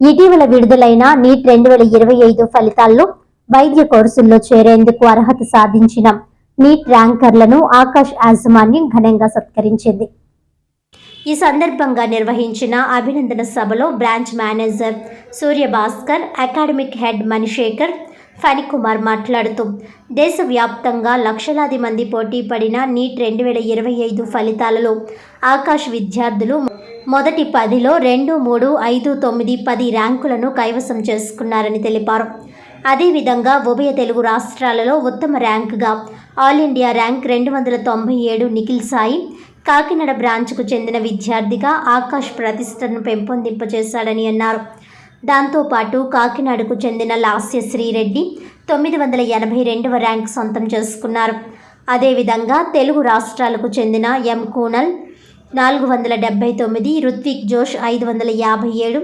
ఇటీవల విడుదలైన నీట్ రెండు వేల ఇరవై ఐదు ఫలితాల్లో వైద్య కోర్సుల్లో చేరేందుకు అర్హత సాధించిన నీట్ ర్యాంకర్లను ఆకాష్ యాజమాన్యం ఘనంగా సత్కరించింది. ఈ సందర్భంగా నిర్వహించిన అభినందన సభలో branch manager Suryabhaskar academic head Manishekar Phanikumar మాట్లాడుతూ దేశవ్యాప్తంగా లక్షలాది మంది పోటీ పడిన నీట్ రెండు వేల ఇరవై ఐదు ఫలితాలలో ఆకాష్ విద్యార్థులు మొదటి పదిలో రెండు మూడు ఐదు తొమ్మిది పది ర్యాంకులను కైవసం చేసుకున్నారని తెలిపారు. అదేవిధంగా ఉభయ తెలుగు రాష్ట్రాలలో ఉత్తమ ర్యాంకుగా ఆల్ ఇండియా ర్యాంక్ రెండు వందల తొంభై ఏడు నిఖిల్ సాయి కాకినాడ బ్రాంచ్కు చెందిన విద్యార్థిగా ఆకాష్ ప్రతిష్టను పెంపొందింపచేశాడని అన్నారు. దాంతోపాటు కాకినాడకు చెందిన లాస్య శ్రీరెడ్డి తొమ్మిది వందల ఎనభై రెండవ ర్యాంక్ సొంతం చేసుకున్నారు. అదేవిధంగా తెలుగు రాష్ట్రాలకు చెందిన ఎం. కూనల్ నాలుగు వందల డెబ్బై తొమ్మిది రుత్విక్ జోష్ ఐదు వందల యాభై ఏడు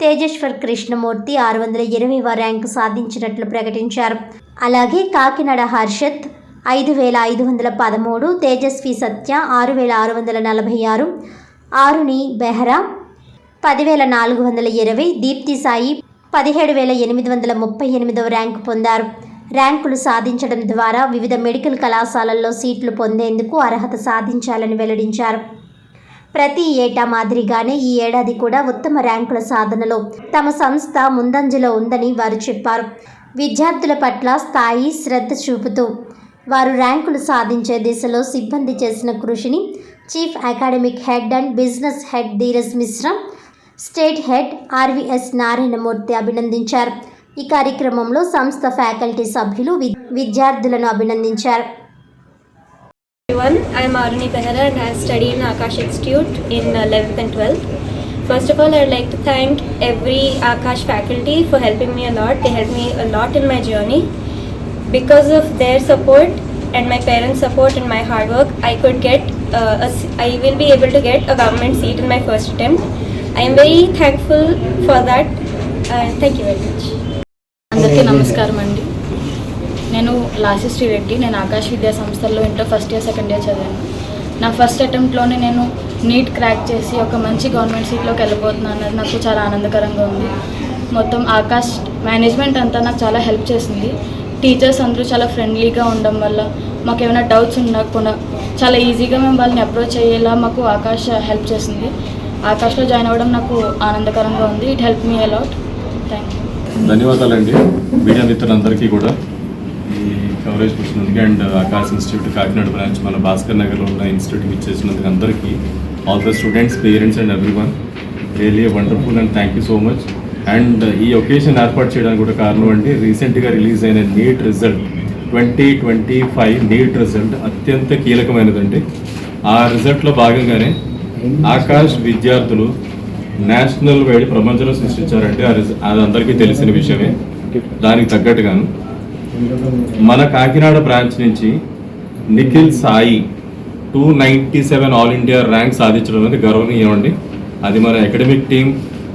తేజేశ్వర్ కృష్ణమూర్తి ఆరు వందల ఇరవైవ ర్యాంకు సాధించినట్లు ప్రకటించారు. అలాగే కాకినాడ హర్షత్ ఐదు వేల ఐదు వందల పదమూడు తేజస్వి సత్య ఆరు వేల ఆరు వందల నలభై ఆరు ఆరుని బెహ్రా పదివేల నాలుగు వందల ఇరవై దీప్తి సాయి పదిహేడు వేల ఎనిమిది వందల ముప్పై ఎనిమిదవ ర్యాంకు పొందారు. ర్యాంకులు సాధించడం ద్వారా వివిధ మెడికల్ కళాశాలల్లో సీట్లు పొందేందుకు అర్హత సాధించాలని వెల్లడించారు. ప్రతి ఏటా మాదిరిగానే ఈ ఏడాది కూడా ఉత్తమ ర్యాంకుల సాధనలో తమ సంస్థ ముందంజలో ఉందని వారు చెప్పారు. విద్యార్థుల పట్ల స్థాయి శ్రద్ధ చూపుతూ వారు ర్యాంకులు సాధించే దిశలో సిబ్బంది చేసిన కృషిని chief academic head and business head Dheeraj Mishra state head RVS Narayanamurthy అభినందించారు. ఈ కార్యక్రమంలో సంస్థ ఫ్యాకల్టీ సభ్యులు వి- విద్యార్థులను అభినందించారు. everyone. I am Aruni Behra and I study in Akash Institute in uh, 11th and 12th. First of all, I would like to thank every Akash faculty for helping me a lot. They helped me a lot in my journey. Because of their support and my parents' support and my hard work, I could get, uh, a s- I will be able to get a government seat in my first attempt. I am very thankful for that and thank you very much. అందరికీ నమస్కారం అండి నేను లాసి శ్రీరెడ్డి నేను ఆకాశ్ విద్యా సంస్థల్లో inter first year second year చదివాను. నా first అటెంప్ట్లోనే నేను నీట్ క్రాక్ చేసి ఒక మంచి గవర్నమెంట్ సీట్లోకి వెళ్ళిపోతున్నాను. అన్నది నాకు చాలా ఆనందకరంగా ఉంది. మొత్తం ఆకాశ్ మేనేజ్మెంట్ అంతా నాకు చాలా హెల్ప్ చేసింది. టీచర్స్ అందరూ చాలా ఫ్రెండ్లీగా ఉండడం వల్ల మాకు ఏమైనా డౌట్స్ ఉండకుండా చాలా ఈజీగా మేము వాళ్ళని అప్రోచ్ అయ్యేలా మాకు ఆకాశ హెల్ప్ చేసింది. ఆకాష్లో జాయిన్ అవ్వడం నాకు ఆనందకరంగా ఉంది. It help me a lot thank you ధన్యవాదాలండి. మీడియా మిత్రులందరికీ కూడా. ఈ కవరేజ్ వచ్చినందుకు అండ్ ఆకాశ ఇన్స్టిట్యూట్ కాకినాడ బ్రాంచ్ మన భాస్కర్ నగర్లో ఉన్న ఇన్స్టిట్యూట్కి ఇచ్చేసినందుకు అందరికీ all the students parents and every one really wonderful and thank you so much and ఈ ఒకేషన్ ఏర్పాటు చేయడానికి కూడా కారణం అండి రీసెంట్గా రిలీజ్ అయిన NEET result twenty twenty five NEET result అత్యంత కీలకమైనదండి. ఆ రిజల్ట్లో భాగంగానే ఆకాశ్ విద్యార్థులు నేషనల్ వైడ్ ప్రపంచంలో సృష్టించారంటే అది అందరికీ తెలిసిన విషయమే. దానికి తగ్గట్టుగాను మన కాకినాడ బ్రాంచ్ నుంచి Nikhil Sai two ninety seven all India rank సాధించడం అనేది గర్వనీయం అండి. అది మన అకాడమిక్ టీం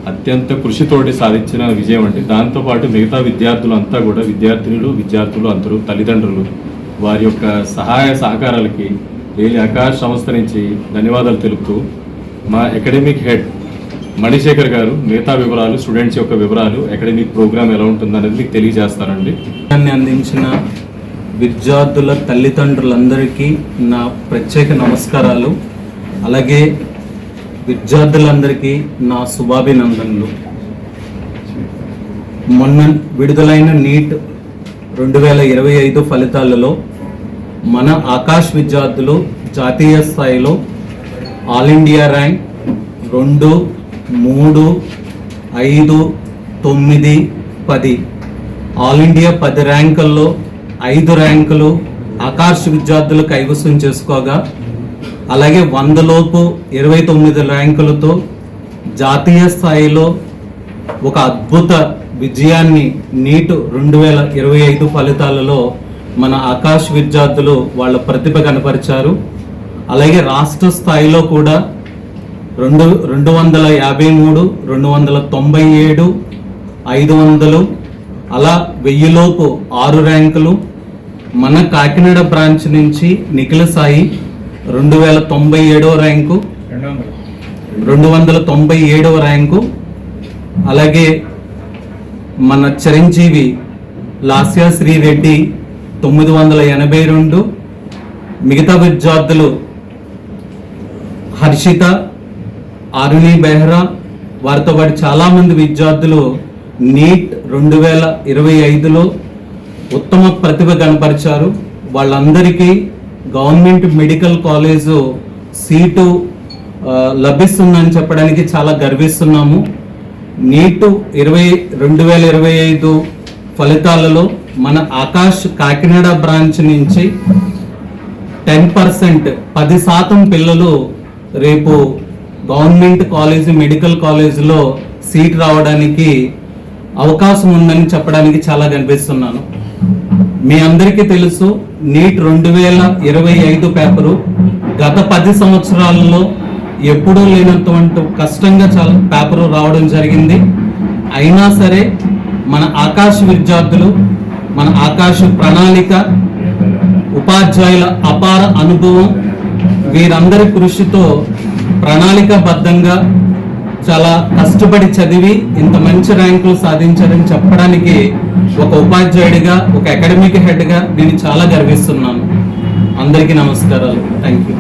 అత్యంత కృషితోటి సాధించిన విజయం అండి. దాంతోపాటు మిగతా విద్యార్థులంతా కూడా విద్యార్థినులు విద్యార్థులు అందరూ తల్లిదండ్రులు వారి యొక్క సహాయ సహకారాలకి రేలి ఆకాశ్ సంస్థ నుంచి ధన్యవాదాలు తెలుపుతూ మా అకాడమిక్ హెడ్ మణిశేఖర్ గారు మిగతా వివరాలు స్టూడెంట్స్ యొక్క వివరాలు అకాడమిక్ ప్రోగ్రామ్ ఎలా ఉంటుందనేది మీకు తెలియజేస్తారండి. అందించిన విద్యార్థుల తల్లిదండ్రులందరికీ నా ప్రత్యేక నమస్కారాలు. అలాగే విద్యార్థులందరికీ నా శుభాభినందనలు. మొన్న విడుదలైన నీట్ రెండు వేల ఇరవై ఐదు ఫలితాలలో మన ఆకాశ్ విద్యార్థులు జాతీయ స్థాయిలో ఆల్ ఇండియా ర్యాంక్ రెండు మూడు ఐదు తొమ్మిది పది. ఆల్ ఇండియా పది ర్యాంకుల్లో ఐదు ర్యాంకులు ఆకాష్ విద్యార్థులు కైవసం చేసుకోగా అలాగే వందలోపు ఇరవై తొమ్మిది ర్యాంకులతో జాతీయ స్థాయిలో ఒక అద్భుత విజయాన్ని నీటు రెండు వేల ఇరవై ఐదు ఫలితాలలో మన ఆకాశ్ విద్యార్థులు వాళ్ళ ప్రతిభ కనపరిచారు. అలాగే రాష్ట్ర స్థాయిలో కూడా రెండు రెండు వందల యాభై మూడు రెండు వందల తొంభై ఏడు ఐదు వందలు అలా వెయ్యిలోపు ఆరు ర్యాంకులు మన కాకినాడ బ్రాంచ్ నుంచి నిఖిల సాయి రెండు వేల తొంభై ఏడవ ర్యాంకు రెండు వందల తొంభై ఏడవ ర్యాంకు అలాగే మన చిరంజీవి లాస్యా శ్రీరెడ్డి తొమ్మిది వందల ఎనభై రెండు మిగతా విద్యార్థులు హర్షిత అరుణి బెహ్రా వారితో పాటు చాలామంది విద్యార్థులు నీట్ రెండు వేల ఇరవై ఐదులో ఉత్తమ ప్రతిభ కనపరిచారు. వాళ్ళందరికీ గవర్నమెంట్ మెడికల్ కాలేజు సీటు లభిస్తుందని చెప్పడానికి చాలా గర్విస్తున్నాము. నీటు ఇరవై రెండు వేల ఇరవై ఐదు ఫలితాలలో మన ఆకాష్ కాకినాడ బ్రాంచ్ నుంచి టెన్ పర్సెంట్ పది శాతం పిల్లలు రేపు గవర్నమెంట్ కాలేజ్ మెడికల్ కాలేజీలో సీట్ రావడానికి అవకాశం ఉందని చెప్పడానికి చాలా కనిపిస్తున్నాను మీ అందరికీ తెలుసు నీట్ రెండు వేల ఇరవై ఐదు పేపరు గత పది సంవత్సరాలలో ఎప్పుడూ లేనటువంటి కష్టంగా చాలా పేపరు రావడం జరిగింది. అయినా సరే మన ఆకాశ విద్యార్థులు మన ఆకాశ ప్రణాళిక ఉపాధ్యాయుల అపార అనుభవం వీరందరి కృషితో ప్రణాళికాబద్ధంగా చాలా కష్టపడి చదివి ఇంత మంచి ర్యాంకులు సాధించారని చెప్పడానికి ఒక ఉపాధ్యాయుడిగా ఒక అకాడమిక్ హెడ్గా నేను చాలా గర్విస్తున్నాను. అందరికీ నమస్కారాలు. Thank you